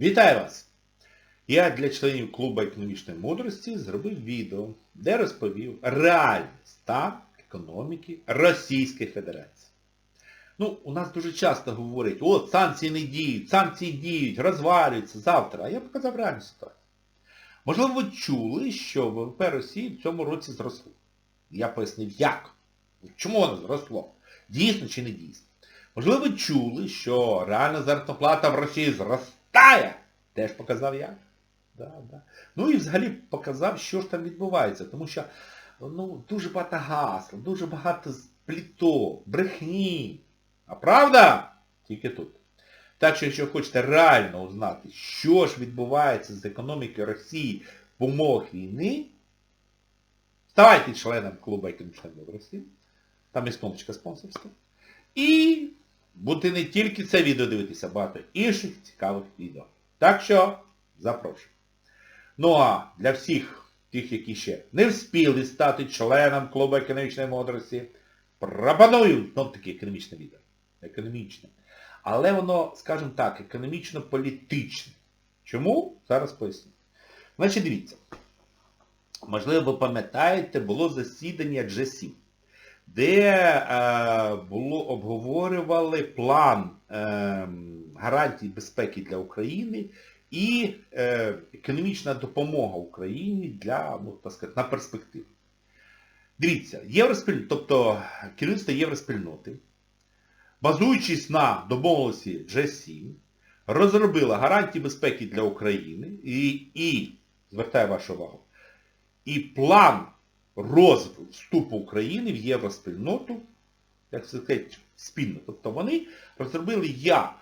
Вітаю вас! Я для членів клубу економічної мудрості зробив відео, де розповів реальний стан економіки Російської Федерації. Ну, у нас дуже часто говорять, от санкції не діють, санкції діють, розвалюються завтра. А я показав реальну ситуацію. Можливо, ви чули, що ВВП Росії в цьому році зросло. Я пояснив, як. Чому воно зросло? Дійсно чи не дійсно? Можливо, ви чули, що реальна заробітна плата в Росії зростає. Теж показав як. Да, да. Ну і взагалі показав, що ж там відбувається. Тому що ну, дуже багато гасел, дуже багато пліток, брехні. А правда? Тільки тут. Так що, якщо хочете реально узнати, що ж відбувається з економікою Росії в умовах війни, ставайте членом клубу економічної мудрості. Там є кнопочка спонсорська. І будете не тільки це відео дивитися, багато інших цікавих відео. Так що запрошую. Ну а для всіх тих, які ще не вспіли стати членом клубу економічної мудрості, пропоную знов таки економічне відео. Економічне. Але воно, скажімо так, економічно-політичне. Чому? Зараз поясню. Значить, дивіться. Можливо, ви пам'ятаєте, було засідання G7 де е, було обговорювали план е, гарантій безпеки для України і е, економічна допомога Україні для, ну, так сказати, на перспективу. Дивіться, євроспіль... тобто керівництво євроспільноти, базуючись на домовленості G7, розробило гарантії безпеки для України і, і звертаю вашу увагу, і план розвитку вступу України в євроспільноту, як сказати, спільно. Тобто вони розробили, як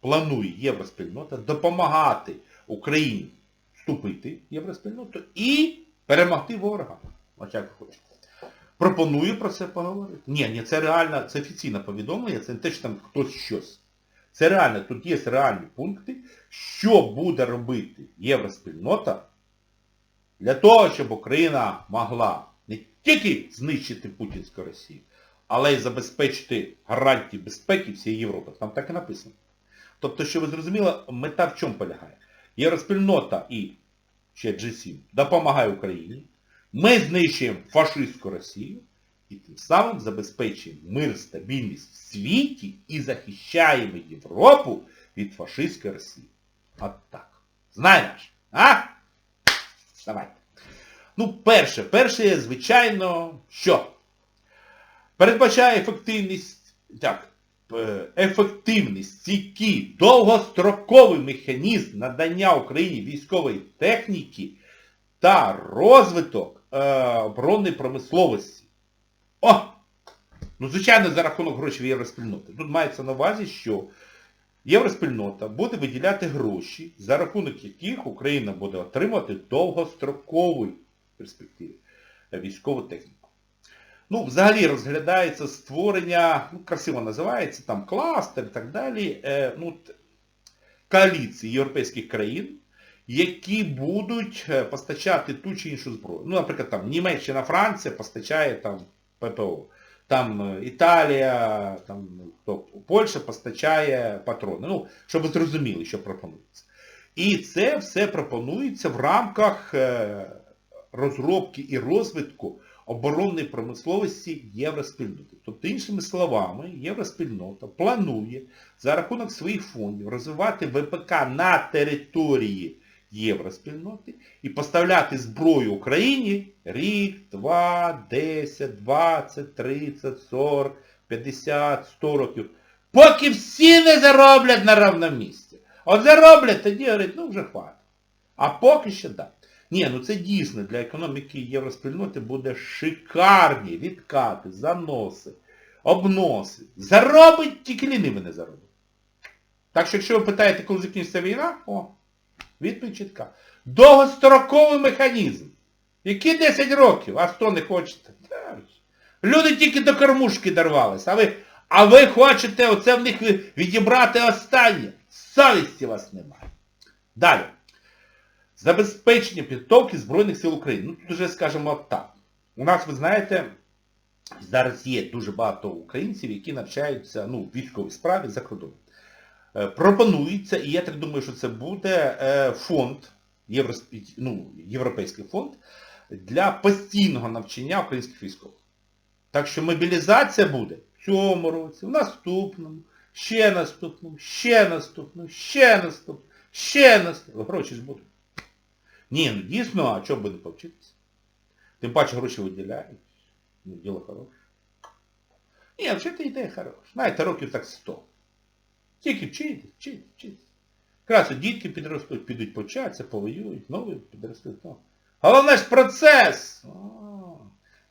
планує євроспільнота допомагати Україні вступити в євроспільноту і перемогти ворога. Ось як хочете. Пропоную про це поговорити. Ні, ні, це реально, це офіційне повідомлення, це не те, що там хтось щось. Це реально, тут є реальні пункти, що буде робити євроспільнота для того, щоб Україна могла тільки знищити путінську Росію, але й забезпечити гарантії безпеки всієї Європи. Там так і написано. Тобто, що ви зрозуміли, мета в чому полягає? Євроспільнота і ще G7 допомагає Україні, ми знищуємо фашистську Росію і тим самим забезпечуємо мир, стабільність в світі і захищаємо Європу від фашистської Росії. От так. Знаєш? А? Давайте. Ну, перше, перше, звичайно, що? Передбачає ефективність, так, е, ефективність, стійкий, довгостроковий механізм надання Україні військової техніки та розвиток е, оборонної промисловості. О! Ну, звичайно, за рахунок грошей євроспільноти. Тут мається на увазі, що Євроспільнота буде виділяти гроші, за рахунок яких Україна буде отримувати довгостроковий перспективі військову техніку. Ну, взагалі розглядається створення, ну, красиво називається, там кластер і так далі, е, ну, коаліції європейських країн, які будуть постачати ту чи іншу зброю. Ну, наприклад, там Німеччина, Франція постачає там ППО. Там Італія, там, хто, Польща постачає патрони. Ну, щоб ви зрозуміли, що пропонується. І це все пропонується в рамках розробки і розвитку оборонної промисловості євроспільноти. Тобто, іншими словами, євроспільнота планує за рахунок своїх фондів розвивати ВПК на території євроспільноти і поставляти зброю Україні рік, два, 10, 20, 30, 40, 50, 100 років. Поки всі не зароблять на равному місці. От зароблять, тоді говорять, ну вже хватить. А поки що так. Ні, ну це дійсно для економіки євроспільноти буде шикарні відкати, заноси, обноси. Заробить, тільки лінивий не заробить. Так що, якщо ви питаєте, коли закінчиться війна, о, відповідь чітка. Довгостроковий механізм. Які 10 років, а 100 не хочете? Люди тільки до кормушки дорвалися, а ви, а ви хочете оце в них відібрати останнє. Совісті вас немає. Далі. Забезпечення підготовки Збройних сил України. Ну, тут вже скажемо так. У нас, ви знаєте, зараз є дуже багато українців, які навчаються ну, в військовій справі за кордоном. е, пропонується, і я так думаю, що це буде е, фонд, євроспі- ну, європейський фонд, для постійного навчання українських військових. Так що мобілізація буде в цьому році, в наступному, ще наступному, ще наступному, ще наступному, ще наступному. Гроші ж будуть. Ні, ну дійсно, а чого би не повчитися? Тим паче гроші виділяють. Ну, діло хороше. Ні, взагалі ідея хороша. Знаєте, років так 100. Тільки вчитись, вчитись, вчитись. От дітки підростуть, підуть повчатися, повоюють, нові підростуть. Ну. Головне ж процес! А,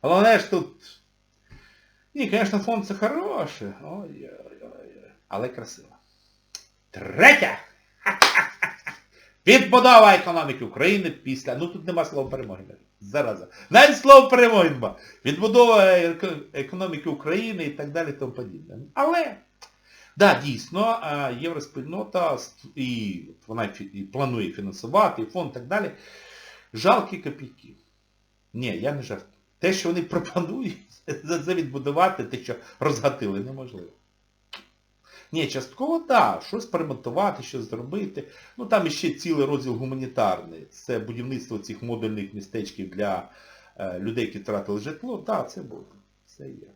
Головне ж тут... Ні, звісно, фонд це хороше. Ой-ой-ой. Але красиво. Третя! Відбудова економіки України після... Ну тут нема слова перемоги. Зараза. Навіть слово перемоги нема. Відбудова економіки України і так далі тому подібне. Але, да, дійсно, е, євроспільнота і вона і планує фінансувати, і фонд і так далі. Жалкі копійки. Ні, я не жартую. Те, що вони пропонують, це відбудувати, те, що розгатили, неможливо. Ні, частково так, щось перемонтувати, щось зробити. Ну там іще цілий розділ гуманітарний. Це будівництво цих модульних містечків для е, людей, які втратили житло. Так, це буде. Це є.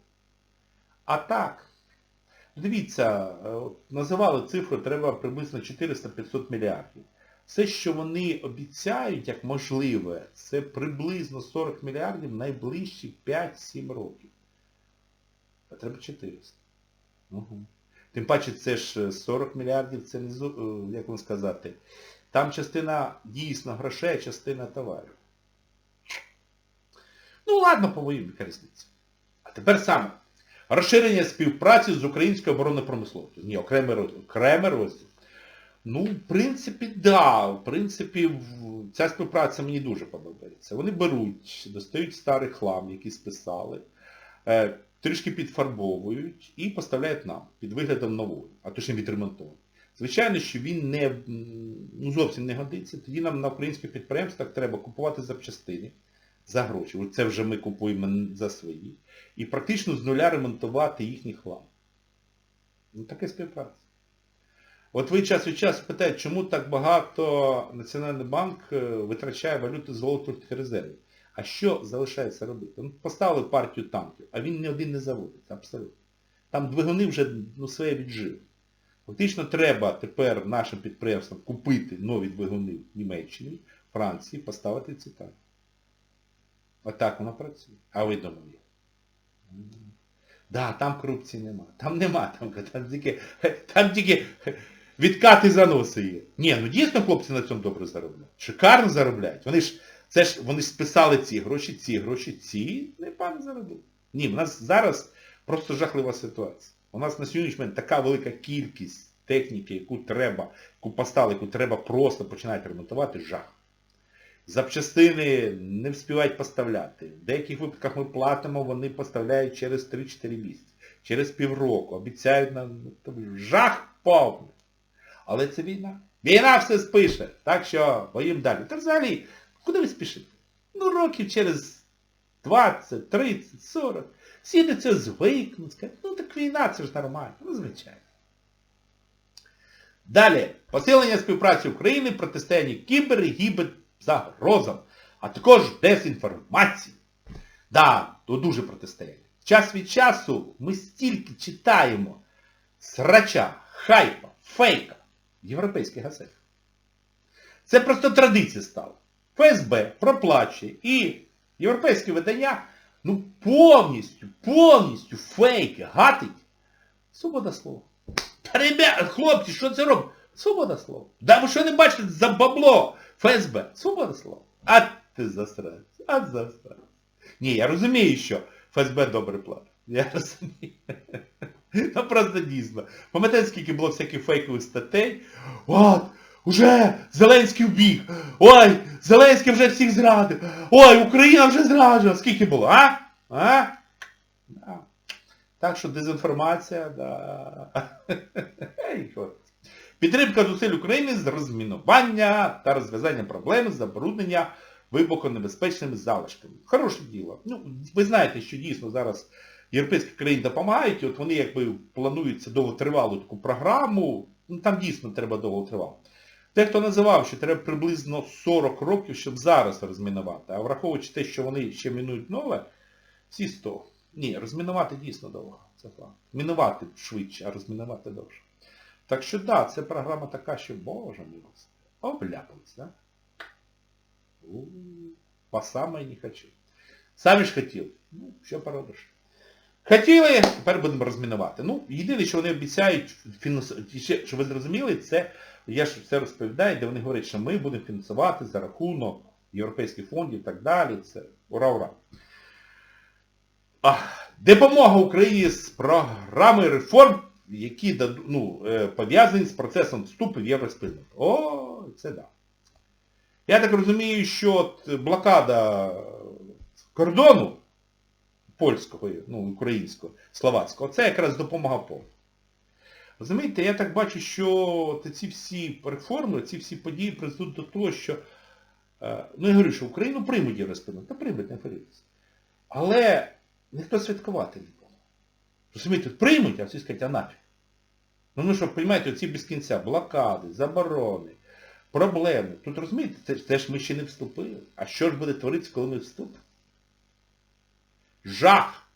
А так, дивіться, е, називали цифру, треба приблизно 400-500 мільярдів. Все, що вони обіцяють, як можливе, це приблизно 40 мільярдів найближчі 5-7 років. А треба 400. Угу. Тим паче це ж е, 40 мільярдів, це не, е, як вам сказати, там частина дійсно грошей, а частина товарів. Ну ладно, повоюємо, різниця. А тепер саме. Розширення співпраці з українською оборонною промисловістю. Ні, окремий розділ. Окремий розділ. Ну, в принципі, да. В принципі, ця співпраця мені дуже подобається. Вони беруть, достають старий хлам, який списали, е, трішки підфарбовують і поставляють нам під виглядом нової, а точніше відремонтованої. Звичайно, що він не, ну, зовсім не годиться. Тоді нам на українських підприємствах треба купувати запчастини за гроші. Це вже ми купуємо за свої. І практично з нуля ремонтувати їхній хлам. Ну, таке співпраця. От ви час від часу питаєте, чому так багато Національний банк е, витрачає валюту з золотих резервів. А що залишається робити? Ну, поставили партію танків, а він ні один не заводиться, абсолютно. Там двигуни вже ну, своє віджили. Фактично треба тепер нашим підприємствам купити нові двигуни в Німеччині, Франції, поставити ці танки. Отак воно працює. А ви думали? Да, там корупції нема. Там нема, там, там тільки, там тільки відкати заноси є. Ні, ну дійсно хлопці на цьому добре заробляють. Шикарно заробляють. Вони ж, це ж, вони списали ці гроші, ці гроші, ці не пан заробив. Ні, в нас зараз просто жахлива ситуація. У нас на сьогоднішній момент така велика кількість техніки, яку треба, яку поставили, яку треба просто починати ремонтувати, жах. Запчастини не встигають поставляти. В деяких випадках ми платимо, вони поставляють через 3-4 місяці, через півроку. Обіцяють нам ну, жах повний. Але це війна. Війна все спише. Так що воїм далі. Та взагалі, куди ви спішите? Ну років через 20, 30, 40. Всі до цього звикнуть, скажуть, ну так війна, це ж нормально. Ну, звичайно. Далі. Посилення співпраці України, протистояння кібер і гіберзагрозам, а також дезінформації. Да, то дуже протистояння. Час від часу ми стільки читаємо срача, хайпа, фейка в європейських газетах. Це просто традиція стала. ФСБ проплачує і європейське видання ну повністю, повністю фейки гатить. Свобода слова. Та ребята, хлопці, що це робить? Свобода слова. Да ви що не бачите за бабло ФСБ? Свобода слова. А ти засранець, а засранець. Ні, я розумію, що ФСБ добре платить. Я розумію. Ну просто дійсно. Пам'ятаєте, скільки було всяких фейкових статей? От, уже Зеленський вбіг. Ой, Зеленський вже всіх зрадив. Ой, Україна вже зраджена. Скільки було, а? А? Да. Так що дезінформація, да. Підтримка зусиль України з розмінування та розв'язання проблем забруднення вибухонебезпечними залишками. Хороше діло. Ну, ви знаєте, що дійсно зараз європейські країни допомагають, от вони якби планують довготривалу таку програму, Ну там дійсно треба довго тривало. Дехто називав, що треба приблизно 40 років, щоб зараз розмінувати. А враховуючи те, що вони ще мінують нове, всі 100. Ні, розмінувати дійсно довго. Це факт. Мінувати швидше, а розмінувати довше. Так що так, да, це програма така, що, боже мій, обляпались, да? По саме не хочу. Самі ж хотіли. Ну, що поробиш. Хотіли, тепер будемо розмінувати. Ну, єдине, що вони обіцяють, що ви зрозуміли, це, я ж все розповідаю, де вони говорять, що ми будемо фінансувати за рахунок європейських фондів і так далі. Це ура-ура. Допомога Україні з програми реформ, які ну, е, пов'язані з процесом вступу в євроспільноту. О, це да. Я так розумію, що от блокада кордону польського, ну, українського, словацького, це якраз допомога повна. Розумієте, я так бачу, що ці всі реформи, ці всі події призведуть до того, що, е, ну я говорю, що Україну приймуть євроспільноту, та приймуть, не хвилюйтесь. Але ніхто святкувати не буде. Розумієте, приймуть, а всі скажуть, а нафіг. Ну ну що, розумієте, оці без кінця, блокади, заборони, проблеми. Тут розумієте, це, це ж ми ще не вступили. А що ж буде творитися, коли ми вступимо? Жах!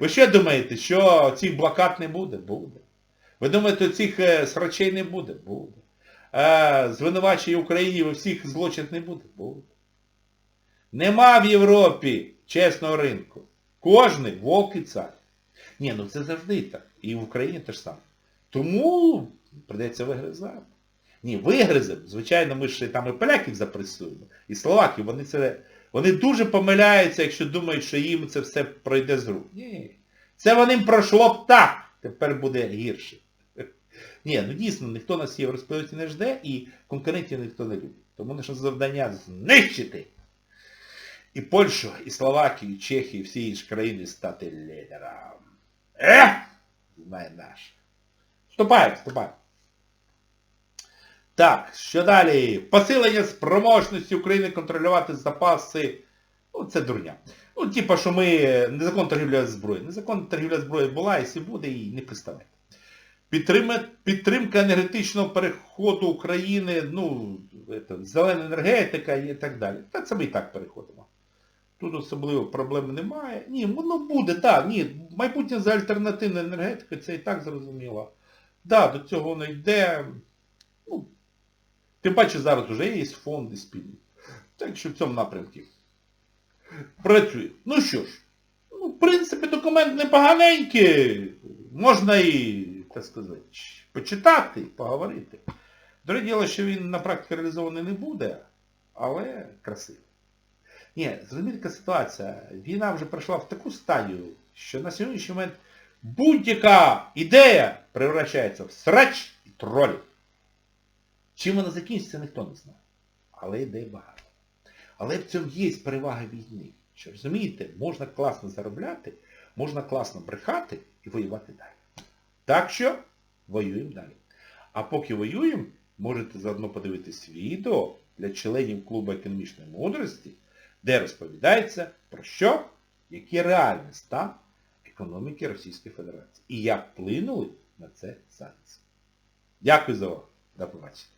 Ви що думаєте, що цих блокад не буде? Буде. Ви думаєте, цих е, срачей не буде? Буде. Е, звинувачення Україні у всіх злочинах не буде? Буде. Нема в Європі чесного ринку. Кожний вовк і цар. Ні, ну це завжди так. І в Україні теж саме. Тому придеться вигризати. Ні, вигриземо. Звичайно, ми ж там і поляків запресуємо, і словаків. Вони це, вони дуже помиляються, якщо думають, що їм це все пройде з рук. Ні. Це вони пройшло б так. Тепер буде гірше. Ні, ну дійсно, ніхто нас в Євроспілоті не жде і конкурентів ніхто не любить. Тому наше завдання знищити і Польщу, і Словакію, і Чехію, і всі інші країни стати лідером. Ех! Знає наш. Вступаємо, вступаємо. Так, що далі? Посилення спроможності України контролювати запаси. Ну, це дурня. Ну, типа, що ми незаконна торгівля зброєю. Незаконна торгівля зброєю була, і якщо буде, і не представляє. Підтримка, енергетичного переходу України, ну, это, зелена енергетика і так далі. Та це ми і так переходимо. Тут особливо проблем немає. Ні, воно буде, так, ні. Майбутнє за альтернативною енергетикою, це і так зрозуміло. Так, да, до цього воно йде. Ну, тим паче зараз вже є фонди спільні. Так що в цьому напрямку працює. Ну що ж, ну, в принципі, документ непоганенький. Можна і, так сказати, почитати, поговорити. Друге діло, що він на практиці реалізований не буде, але красивий. Ні, зрозумієте, ситуація. Війна вже пройшла в таку стадію, що на сьогоднішній момент будь-яка ідея превращається в срач і тролі. Чим вона закінчиться, ніхто не знає. Але ідей багато. Але в цьому є перевага війни. Що розумієте, можна класно заробляти, можна класно брехати і воювати далі. Так що воюємо далі. А поки воюємо, можете заодно подивитись відео для членів клубу економічної мудрості, де розповідається про що, який реальний стан економіки Російської Федерації. І як вплинули на це санкції. Дякую за увагу. До побачення.